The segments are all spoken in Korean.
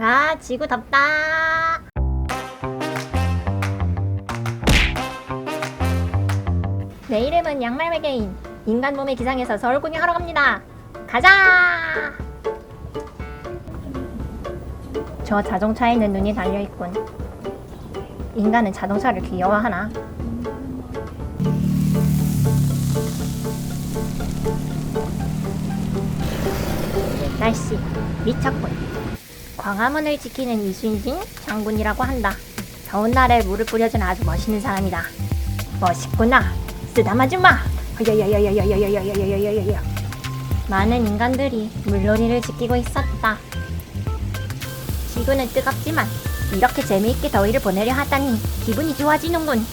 아, 지구 덥다. 내 이름은 양말 외계인. 인간 몸의 기상에서 서울 구경하러 갑니다. 가자! 저 자동차에는 눈이 달려있군. 인간은 자동차를 귀여워하나? 날씨 미쳤군. 광화문을 지키는 이순신 장군이라고 한다. 더운 날에 물을 뿌려주는 아주 멋있는 사람이다. 멋있구나. 쓰담 아줌마. 야야야야야야야야야야야야야. 많은 인간들이 물놀이를 지키고 있었다. 지구는 뜨겁지만 이렇게 재미있게 더위를 보내려 하다니 기분이 좋아지는군.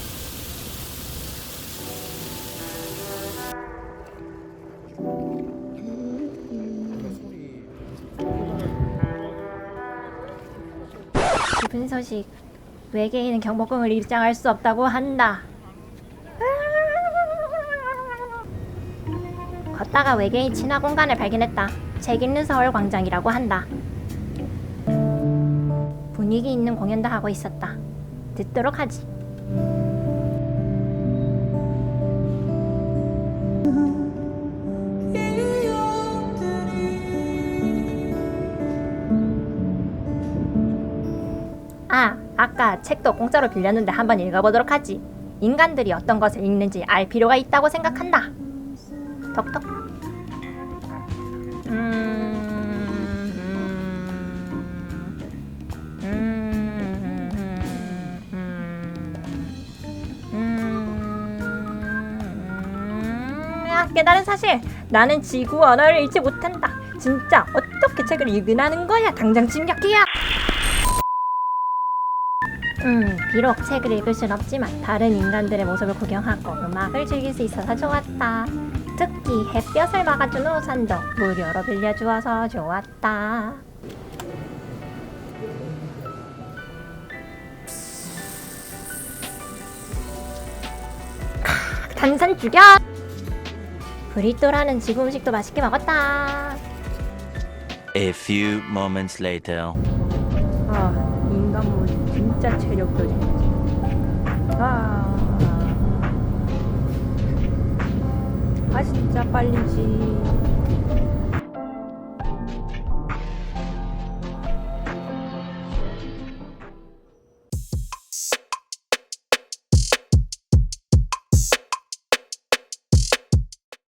기쁜 소식. 외계인은 경복궁을 입장할 수 없다고 한다. 걷다가 외계인 친화 공간을 발견했다. 책 읽는 서울 광장이라고 한다. 분위기 있는 공연도 하고 있었다. 듣도록 하지. 아, 아까 책도 공짜로 빌렸는데 한번 읽어보도록 하지. 인간들이 어떤 것을 읽는지 알 필요가 있다고 생각한다. 톡톡. 음, 음, 음, 음, 음. 아, 깨달은 사실 나는 지구 언어를 읽지 못한다. 진짜 어떻게 책을 읽으라는 거야? 당장 침략해야. 음, 비록 책을 읽을 순 없지만 다른 인간들의 모습을 구경하고 음악을 즐길 수 있어서 좋았다. 특히 햇볕을 막아주는 우산도 무료로 빌려주어서 좋았다. 크, 탄산 죽여! 브리또라는 지구 음식도 맛있게 먹었다. A few moments later. 진짜 체력 떨어지지. 아. 아, 진짜 빨리지.